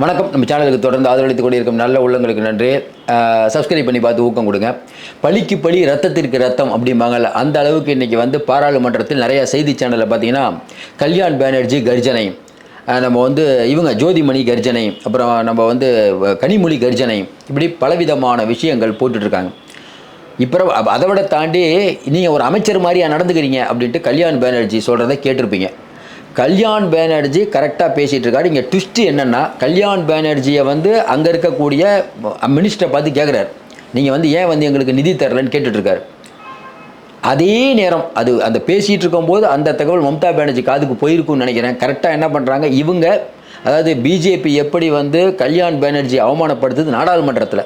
வணக்கம். நம்ம சேனலுக்கு தொடர்ந்து ஆதரவளித்துக் கொண்டிருக்கும் நல்ல உள்ளங்களுக்கு நன்றி. சப்ஸ்கிரைப் பண்ணி பார்த்து ஊக்கம் கொடுங்க. பழிக்கு பழி ரத்தத்திற்கு ரத்தம் அப்படிம்பாங்கல்ல அந்த அளவுக்கு இன்றைக்கி வந்து பாராளுமன்றத்தில் நிறைய செய்தி சேனலில் பார்த்தீங்கன்னா கல்யாண் பானர்ஜி கர்ஜனை நம்ம வந்து இவங்க ஜோதிமணி கர்ஜனை அப்புறம் நம்ம வந்து கனிமொழி கர்ஜனை இப்படி பலவிதமான விஷயங்கள் போட்டுட்ருக்காங்க. இப்போ அதை விட தாண்டி நீங்கள் ஒரு அமைச்சர் மாதிரியா நடந்துக்கிறீங்க அப்படின்ட்டு கல்யாண் பானர்ஜி சொல்கிறத கேட்டிருப்பீங்க. கல்யாண் பேனர்ஜி கரெக்டாக பேசிகிட்டு இருக்காரு. இங்கே ட்விஸ்ட்டு என்னென்னா கல்யாண் பானர்ஜியை வந்து அங்கே இருக்கக்கூடிய மினிஸ்டரை பார்த்து கேட்குறாரு நீங்கள் வந்து ஏன் வந்து எங்களுக்கு நிதி தரலன்னு கேட்டுட்ருக்காரு. அதே நேரம் அது அந்த பேசிகிட்டு இருக்கும்போது அந்த தகவல் மம்தா பானர்ஜி காதுக்கு போயிருக்கும்னு நினைக்கிறேன். கரெக்டாக என்ன பண்ணுறாங்க இவங்க அதாவது பிஜேபி எப்படி வந்து கல்யாண் பானர்ஜி அவமானப்படுத்துது நாடாளுமன்றத்தில்.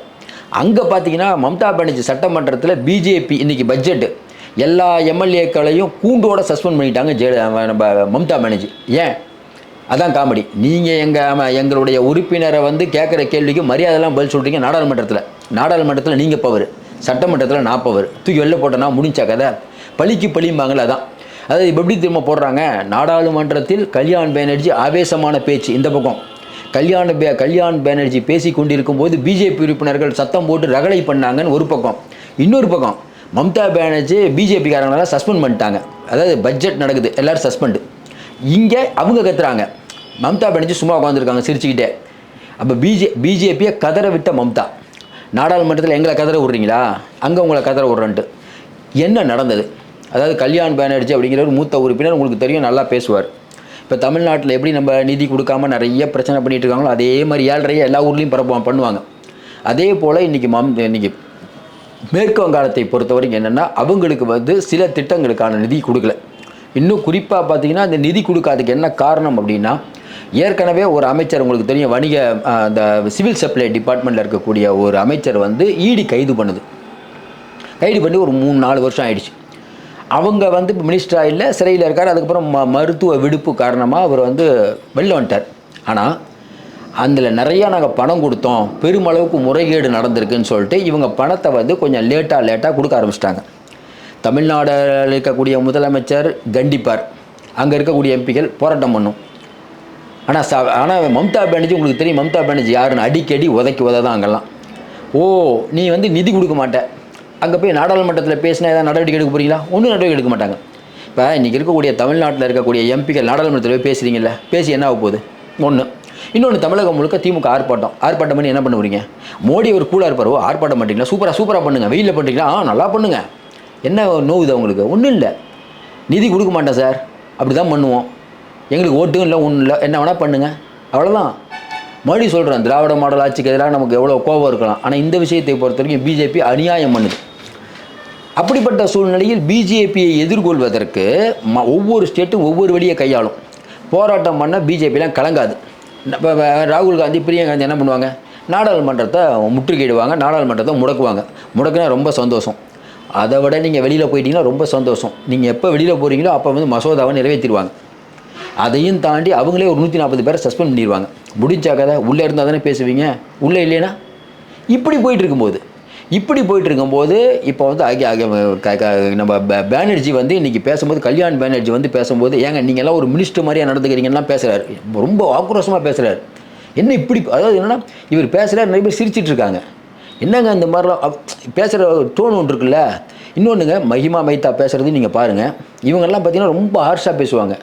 அங்கே பார்த்தீங்கன்னா மம்தா பானர்ஜி சட்டமன்றத்தில் பிஜேபி இன்றைக்கி பட்ஜெட்டு எல்லா எம்எல்ஏக்களையும் கூண்டோட சஸ்பெண்ட் பண்ணிட்டாங்க ஜெய நம்ம மம்தா பானர்ஜி. ஏன்? அதான் காமெடி. நீங்கள் எங்கள் எங்களுடைய உறுப்பினரை வந்து கேட்குற கேள்விக்கு மரியாதைலாம் பதில் சொல்கிறீங்க நாடாளுமன்றத்தில். நாடாளுமன்றத்தில் நீங்கள் பவர். சட்டமன்றத்தில் நான் பவர். தூக்கி வெளில போட்டேன்னா முடிஞ்சா கதை. பழிக்கு பழியும்பாங்களே அதான். அதாவது இப்போ எப்படி திரும்ப போடுறாங்க? நாடாளுமன்றத்தில் கல்யாண் பானர்ஜி ஆவேசமான பேச்சு. இந்த பக்கம். கல்யாண பே கல்யாண் பானர்ஜி பேசி கொண்டிருக்கும் போது பிஜேபி உறுப்பினர்கள் சத்தம் போட்டு ரகலை பண்ணாங்கன்னு ஒரு பக்கம். இன்னொரு பக்கம். மம்தா பானர்ஜி பிஜேபிக்காரங்களெல்லாம் சஸ்பெண்ட் பண்ணிட்டாங்க. அதாவது பட்ஜெட் நடக்குது. எல்லோரும் சஸ்பெண்டு இங்கே அவங்க கத்துறாங்க. மம்தா பானர்ஜி சும்மா உட்காந்துருக்காங்க சிரிச்சுக்கிட்டே. அப்போ பிஜே பிஜேபியை கதற விட்ட மம்தா. நாடாளுமன்றத்தில் எங்களை கதற விட்றீங்களா? அங்கே உங்களை கதற விட்றன்ட்டு. என்ன நடந்தது? அதாவது கல்யாண் பானர்ஜி அப்படிங்கிற ஒரு மூத்த உறுப்பினர் உங்களுக்கு தெரியும் நல்லா பேசுவார். இப்போ தமிழ்நாட்டில் எப்படி நம்ம நிதி கொடுக்காம நிறைய பிரச்சனை பண்ணிகிட்டு இருக்காங்களோ அதே மாதிரி ஏழரையே எல்லா ஊர்லேயும் பரப்புவாங்க பண்ணுவாங்க. அதே போல் இன்றைக்கி மம் இன்றைக்கி மேற்கு வங்காளத்தை பொறுத்த வரைக்கும் என்னென்னா அவங்களுக்கு வந்து சில திட்டங்களுக்கான நிதி கொடுக்கல. இன்னும் குறிப்பாக பார்த்தீங்கன்னா இந்த நிதி கொடுக்காததுக்கு என்ன காரணம் அப்படின்னா ஏற்கனவே ஒரு அமைச்சர் உங்களுக்கு தெரியும் வணிக அந்த சிவில் சப்ளை டிபார்ட்மெண்ட்டில் இருக்கக்கூடிய ஒரு அமைச்சர் வந்து ஈடி கைது பண்ணுது. கைது பண்ணி ஒரு மூணு நாலு வருஷம் ஆயிடுச்சு. அவங்க வந்து இப்போ மினிஸ்டராக இல்லை சிறையில் இருக்கார். அதுக்கப்புறம் ம மருத்துவ விடுப்பு காரணமாக அவர் வந்து வெளில வந்துட்டார். ஆனால் அதில் நிறையா நாங்கள் பணம் கொடுத்தோம். பெருமளவுக்கு முறைகேடு நடந்திருக்குன்னு சொல்லிட்டு இவங்க பணத்தை வந்து கொஞ்சம் லேட்டாக லேட்டாக கொடுக்க ஆரம்பிச்சிட்டாங்க. தமிழ்நாடில் இருக்கக்கூடிய முதலமைச்சர் கண்டிப்பார். அங்கே இருக்கக்கூடிய எம்பிக்கள் போராட்டம் பண்ணும். ஆனால் ச ஆனால் மம்தா பானர்ஜி உங்களுக்கு தெரியும் மம்தா பானர்ஜி யாருன்னு அடிக்கடி உதைக்கி உததான் அங்கெல்லாம். ஓ நீ வந்து நிதி கொடுக்க மாட்ட. அங்கே போய் நாடாளுமன்றத்தில் பேசினா ஏதாவது நடவடிக்கை எடுக்க போகிறீங்களா ஒன்றும் நடவடிக்கை எடுக்க மாட்டாங்க. இப்போ இன்றைக்கி இருக்கக்கூடிய தமிழ்நாட்டில் இருக்கக்கூடிய எம்பிக்கள் நாடாளுமன்றத்தில் போய் பேசுகிறீங்கல்ல பேசி என்ன ஆக போகுது? ஒன்று இன்னொன்று தமிழகம் முழுக்க திமுக ஆர்ப்பாட்டம். ஆர்ப்பாட்டம் பண்ணி என்ன பண்ணுவீங்க? மோடி ஒரு கூலாக இருப்பாரோ? ஆர்ப்பாட்டம் பண்ணுறீங்களா சூப்பராக சூப்பராக பண்ணுங்கள் வெயிலில் பண்ணுறீங்களா ஆ நல்லா பண்ணுங்க. என்ன நோவுது அவங்களுக்கு? ஒன்றும் இல்லை. நிதி கொடுக்க மாட்டேன் சார். அப்படி தான் பண்ணுவோம். எங்களுக்கு ஓட்டும் இல்லை ஒன்றும் இல்லை. என்ன வேணால் பண்ணுங்கள் அவ்வளோதான் மறுபடியும் சொல்கிறேன் திராவிட மாடல் ஆட்சிக்கு எதிராக நமக்கு எவ்வளோ கோபம் இருக்கலாம். ஆனால் இந்த விஷயத்தை பொறுத்த வரைக்கும் பிஜேபி அநியாயம் பண்ணுது. அப்படிப்பட்ட சூழ்நிலையில் பிஜேபியை எதிர்கொள்வதற்கு ம ஒவ்வொரு ஸ்டேட்டும் ஒவ்வொரு வழியை கையாளும். போராட்டம் பண்ணால் பிஜேபிலாம் கலங்காது. ராகுல் காந்தி பிரியங்கா காந்தி என்ன பண்ணுவாங்க? நாடாளுமன்றத்தை முற்றுகையிடுவாங்க நாடாளுமன்றத்தை முடக்குவாங்க. முடக்குனா ரொம்ப சந்தோஷம். அதை விட நீங்கள் வெளியில் போயிட்டீங்கன்னா ரொம்ப சந்தோஷம். நீங்கள் எப்போ வெளியில் போகிறீங்களோ அப்போ வந்து மசோதாவை நிறைவேற்றிடுவாங்க. அதையும் தாண்டி அவங்களே ஒரு நூற்றி நாற்பது பேரை சஸ்பெண்ட் பண்ணிடுவாங்க. முடிஞ்சா கதை உள்ளே இருந்தால் தானே பேசுவீங்க? உள்ளே இல்லைன்னா? இப்படி போயிட்டு இருக்கும்போது இப்படி போயிட்டு இருக்கும்போது இப்போ வந்து க- க- நம்ம பேனர்ஜி வந்து இன்றைக்கி பேசும்போது கல்யாண் பேனர்ஜி வந்து பேசும்போது ஏங்க நீங்கள் எல்லாம் ஒரு மினிஸ்டர் மாதிரியாக நடந்துக்கிறீங்கலாம் பேசுகிறார் ரொம்ப ஆக்ரோஷமாக பேசுகிறார் என்ன இப்படி அதாவது என்னென்னா இவர் பேசுகிறார் நிறைய பேர் சிரிச்சிட்டு இருக்காங்க என்னங்க இந்த மாதிரிலாம் பேசுகிற டோன் ஒன்று இருக்குல்ல? இன்னொன்றுங்க மஹிமா மைத்தா பேசுகிறது நீங்கள் பாருங்கள் இவங்கெல்லாம் பார்த்தீங்கன்னா ரொம்ப ஹார்ஷாக பேசுவாங்க.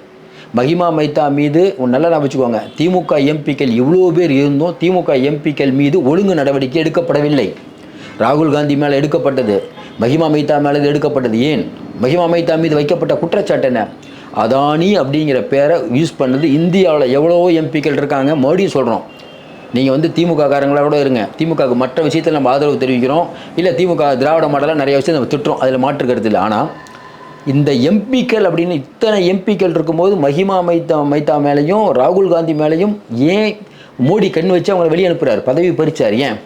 மஹிமா மைத்தா மீது ஒன்று நல்லா நான் வச்சுக்கோங்க திமுக எம்பிக்கள் இவ்வளோ பேர் இருந்தும் திமுக எம்பிக்கள் மீது ஒழுங்கு நடவடிக்கை எடுக்கப்படவில்லை. ராகுல் காந்தி மேலே எடுக்கப்பட்டது மஹிமா மைத்தா மேலே எடுக்கப்பட்டது. ஏன்? மஹிமா மைத்தா மீது வைக்கப்பட்ட குற்றச்சாட்டு என்ன? அதானி அப்படிங்கிற பேரை யூஸ் பண்ணது இந்தியாவில் எவ்வளோ எம்பிக்கள் இருக்காங்க. மறுபடியும் சொல்கிறோம் நீங்கள் வந்து திமுக இருங்க. திமுகவுக்கு மற்ற விஷயத்தில் நம்ம ஆதரவு தெரிவிக்கிறோம். இல்லை திமுக திராவிட மாடலாக நிறைய விஷயம் நம்ம திட்டுறோம். அதில் மாற்று கருத்து இல்லை. ஆனால் இந்த எம்பிக்கள் அப்படின்னு இத்தனை எம்பிக்கள் இருக்கும்போது மஹிமா மைத்தா மைத்தா மேலேயும் ராகுல் காந்தி மேலேயும் ஏன் மோடி கண் வச்சு அவங்கள வெளியே அனுப்புகிறார் பதவி பறிச்சார். ஏன்?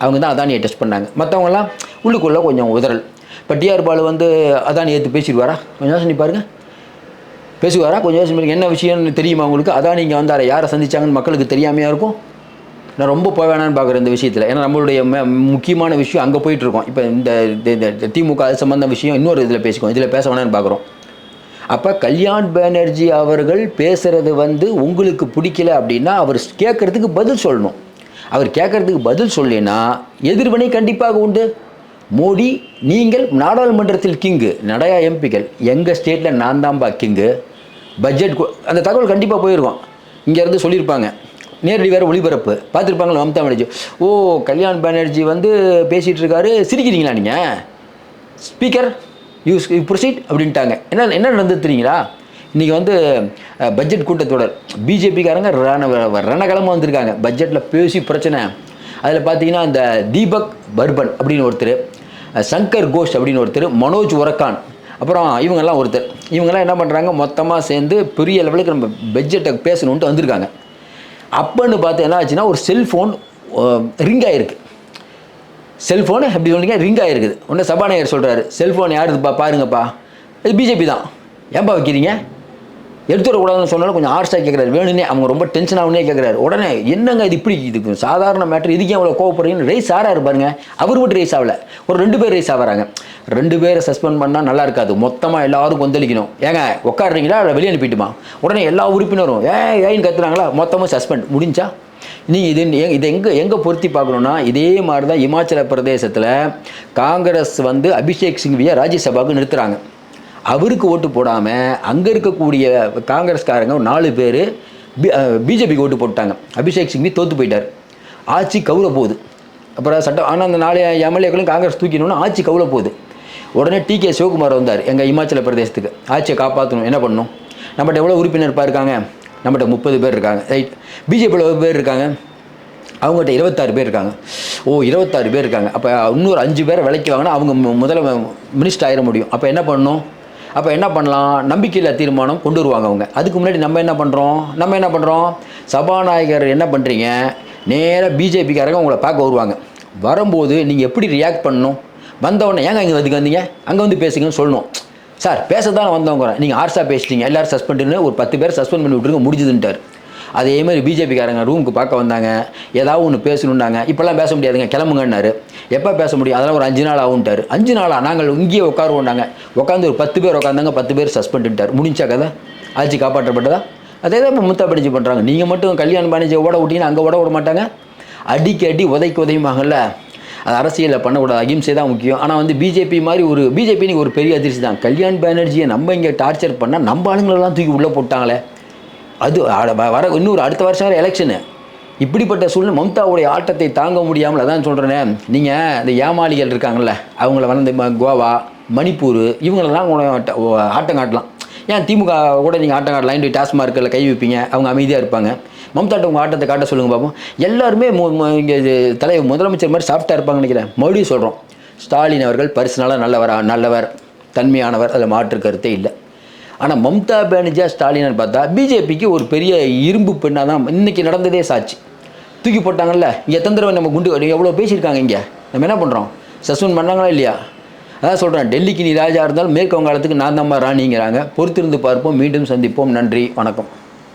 அவங்க தான் அதானியை டெஸ்ட் பண்ணாங்க. மற்றவங்கலாம் உள்ளுக்குள்ளே கொஞ்சம் உதறல். இப்போ டிஆர் பாலு வந்து அதானி ஏற்று பேசிடுவாரா? கொஞ்சம் யோசனை பாருங்கள் பேசுவாரா? கொஞ்சம் யோசனை என்ன விஷயம்னு தெரியுமா உங்களுக்கு? அதானி இங்கே வந்தார? யாரை சந்திச்சாங்கன்னு மக்களுக்கு தெரியாமையாக இருக்கும்? நான் ரொம்ப போய் வேணான்னு பார்க்குறேன் இந்த விஷயத்தில். ஏன்னா நம்மளுடைய முக்கியமான விஷயம் அங்கே போயிட்டுருக்கோம் இப்போ இந்த இந்த- திமுக அது சம்பந்த விஷயம் இன்னொரு இதில் பேசிக்கோம் இதில் பேச வேணான்னு பார்க்குறோம் அப்போ கல்யாண் பானர்ஜி அவர்கள் பேசுகிறது வந்து உங்களுக்கு பிடிக்கல அப்படின்னா அவர் கேட்குறதுக்கு பதில் சொல்லணும். அவர் கேட்குறதுக்கு பதில் சொல்லினா எதிர்வினை கண்டிப்பாக உண்டு. மோடி நீங்கள் நாடாளுமன்றத்தில் கிங்கு நடையா எம்பிக்கள். எங்கள் ஸ்டேட்டில் நான் தான்பா கிங்கு. பட்ஜெட் அந்த தகவல் கண்டிப்பாக போயிருக்கோம். இங்கேருந்து சொல்லியிருப்பாங்க. நேரடி வேறு ஒளிபரப்பு. பார்த்துருப்பாங்களா மம்தா பானர்ஜி? ஓ கல்யாண் பானர்ஜி வந்து பேசிகிட்டு இருக்காரு சிரிக்கிறீங்களா நீங்கள் ஸ்பீக்கர் யூஸ் ப்ரொசீட் அப்படின்ட்டாங்க. என்ன என்ன நடந்தது இன்றைக்கி வந்து பட்ஜெட் கூட்டத்தொடர். பிஜேபிக்காரங்க ரண ரணகலமாக வந்திருக்காங்க. பட்ஜெட்டில் பேசி பிரச்சனை. அதில் பார்த்தீங்கன்னா இந்த தீபக் பர்பன் அப்படின்னு ஒருத்தர் சங்கர் கோஷ் அப்படின்னு ஒருத்தர் மனோஜ் ஒரக்கான் அப்புறம் இவங்கெல்லாம் ஒருத்தர். இவங்கெல்லாம் என்ன பண்ணுறாங்க மொத்தமாக சேர்ந்து பெரிய லெவலுக்கு நம்ம பட்ஜெட்டை பேசணுன்ட்டு வந்திருக்காங்க. அப்போன்னு பார்த்து என்ன ஆச்சுன்னா ஒரு செல்ஃபோன் ரிங் ஆகிருக்கு செல்ஃபோனு எப்படி சொன்னீங்க ரிங் ஆகிருக்குது உடனே சபாநாயகர் சொல்கிறாரு செல்ஃபோன் யாருதுப்பா? பாருங்கப்பா. இது பிஜேபி தான். ஏன்பா வைக்கிறீங்க? எடுத்துடக்கூடாதுன்னு சொன்னாலும் கொஞ்சம் ஆர்ஸ்டாக கேட்குறாரு வேணும்னே அவங்க ரொம்ப டென்ஷன் ஆகுனே கேட்குறாரு உடனே என்னங்க இது இப்படி இதுக்கு சாதாரண மேட்ரு இதுக்கே அவ்வளோ கோவப்படுறீங்கன்னு ரைஸ் ஆறாரு பாருங்க. அவர் மட்டும் ரைஸ் ஆகல. ஒரு ரெண்டு பேர் ரைஸ் ஆகிறாங்க ரெண்டு பேரை சஸ்பெண்ட் பண்ணால் நல்லா இருக்காது. மொத்தமாக எல்லாரும் கொந்தளிக்கணும். ஏங்க உட்காடுறீங்களா இல்லை வெளியே அனுப்பிட்டுமா? உடனே எல்லா உறுப்பினரும் ஏ ஏன்னு கத்துறாங்களா? மொத்தமாக சஸ்பெண்ட் முடிஞ்சா? நீங்கள் இது எ- இதை எங்கே எங்கே பொருத்தி பார்க்கணுன்னா இதே மாதிரி தான் இமாச்சல பிரதேசத்தில் காங்கிரஸ் வந்து அபிஷேக் சிங்வியை ராஜ்யசபாவுக்கு நிறுத்துறாங்க. அவருக்கு ஓட்டு போடாமல் அங்கே இருக்கக்கூடிய காங்கிரஸ்காரங்க ஒரு நாலு பேர் பிஜேபிக்கு ஓட்டு போட்டாங்க அபிஷேக் சிங்வி தோற்று போயிட்டார். ஆட்சி கவுல போகுது. அப்புறம் சட்டம் ஆனால் அந்த நாலு எம்எல்ஏக்களும் காங்கிரஸ் தூக்கினோன்னா ஆட்சி கவுல போகுது. உடனே டி கே சிவகுமார் வந்தார் எங்கள் இமாச்சல பிரதேசத்துக்கு. ஆட்சியை காப்பாற்றணும் என்ன பண்ணணும்? நம்மகிட்ட எவ்வளோ உறுப்பினர் இருக்காங்க? நம்மகிட்ட முப்பது பேர் இருக்காங்க. ரைட். பிஜேபியில் எவ்வளோ பேர் இருக்காங்க? அவங்ககிட்ட இருபத்தாறு பேர் இருக்காங்க. ஓ இருபத்தாறு பேர் இருக்காங்க. அப்போ இன்னொரு அஞ்சு பேரை விலைக்கு வாங்கினா அவங்க முதல்ல மினிஸ்டர் ஆயிட முடியும். அப்போ என்ன பண்ணணும்? அப்போ என்ன பண்ணலாம்? நம்பிக்கையில்லா தீர்மானம் கொண்டு வருவாங்க அவங்க. அதுக்கு முன்னாடி நம்ம என்ன பண்ணுறோம் நம்ம என்ன பண்ணுறோம் சபாநாயகர் என்ன பண்ணுறீங்க நேராக பிஜேபிக்காரங்க உங்களை பார்க்க வருவாங்க. வரும்போது நீங்கள் எப்படி ரியாக்ட் பண்ணணும்? வந்தவொடனே ஏங்க இங்கே வந்து வந்தீங்க? அங்கே வந்து பேசுங்கன்னு சொல்லணும். சார் பேச தான் வந்தவங்க நீங்கள் ஆர்ஸாக பேசிட்டீங்க. எல்லோரும் சஸ்பெண்டுன்னு ஒரு பத்து பேர் சஸ்பெண்ட் பண்ணி விட்டுருங்க முடிஞ்சதுன்ட்டார். அதே மாதிரி பிஜேபிக்காரங்க ரூமுக்கு பார்க்க வந்தாங்க. ஏதாவது ஒன்று பேசணுன்னாங்க இப்போல்லாம் பேச முடியாதுங்க. கிளம்புங்கன்னாரு. எப்போ பேச முடியும்? அதெல்லாம் ஒரு அஞ்சு நாள் ஆகும்ட்டார். அஞ்சு நாளாக நாங்கள் இங்கேயே உட்காருவோண்டாங்க உட்காந்து ஒரு பத்து பேர் உட்காந்தாங்க பத்து பேர் சஸ்பெண்டுட்டார் முடிஞ்சா கதை? ஆட்சி காப்பாற்றப்பட்டதா? அதே தான் இப்போ முத்தா படிச்சு பண்ணுறாங்க நீங்கள் மட்டும் கல்யாணம் பண்ணி ஓட விட்டீங்கன்னா அங்கே ஓட விட மாட்டாங்க. அடிக்கு அடி உதைக்கு உதையுமாங்கல்ல அது அரசியலில் பண்ணக்கூடாது. அகிம்சை தான் முக்கியம். ஆனால் வந்து பிஜேபி மாதிரி ஒரு பிஜேபி ஒரு பெரிய அதிர்ச்சி தான். கல்யாண் பானர்ஜியை நம்ம இங்கே டார்ச்சர் பண்ணால் நம்ம ஆளுங்களெல்லாம் தூக்கி உள்ளே போட்டாங்களே. அது வ- வர இன்னொரு அடுத்த வருஷம் வர எலெக்ஷனு இப்படிப்பட்ட சூழ்நிலை மம்தாவுடைய ஆட்டத்தை தாங்க முடியாமல் அதான் சொல்கிறேனே நீங்கள் இந்த ஏமாளிகள் இருக்காங்கல்ல அவங்கள வந்து கோவா மணிப்பூர் இவங்களெல்லாம் ஆட்டம் காட்டலாம். ஏன் திமுக கூட நீங்கள் ஆட்டம் காட்டலாம்? இன்றைய டாஸ்மார்க்கில் கை வைப்பீங்க அவங்க அமைதியாக இருப்பாங்க. மம்தாட்ட உங்கள் ஆட்டத்தை காட்ட சொல்லுங்கள் பாப்போம். எல்லாருமே இங்கே தலைவர் முதலமைச்சர் மாதிரி சாஃப்டாக இருப்பாங்கன்னு நினைக்கிறேன். மறுபடியும் சொல்கிறோம் ஸ்டாலின் அவர்கள் பர்சனலாக நல்லவர் நல்லவர் தன்மையானவர் அதில் மாற்று கருத்தே இல்லை. ஆனால் மம்தா பானர்ஜியா ஸ்டாலின் பார்த்தா பிஜேபிக்கு ஒரு பெரிய இரும்பு பெண்ணாக தான் இன்றைக்கி நடந்ததே சாட்சி. தூக்கி போட்டாங்கல்ல? இங்கே எத்தனை தடவை நம்ம குண்டு எவ்வளோ பேசியிருக்காங்க இங்கே? நம்ம என்ன பண்ணுறோம் சஸ்பெண்ட் பண்ணாங்களா இல்லையா? அதான் சொல்கிறேன் டெல்லிக்கு நீ ராஜா இருந்தாலும் மேற்கு வங்காளத்துக்கு நான் தான் ராணிங்கிறாங்க. பொறுத்திருந்து பார்ப்போம் மீண்டும் சந்திப்போம். நன்றி வணக்கம்.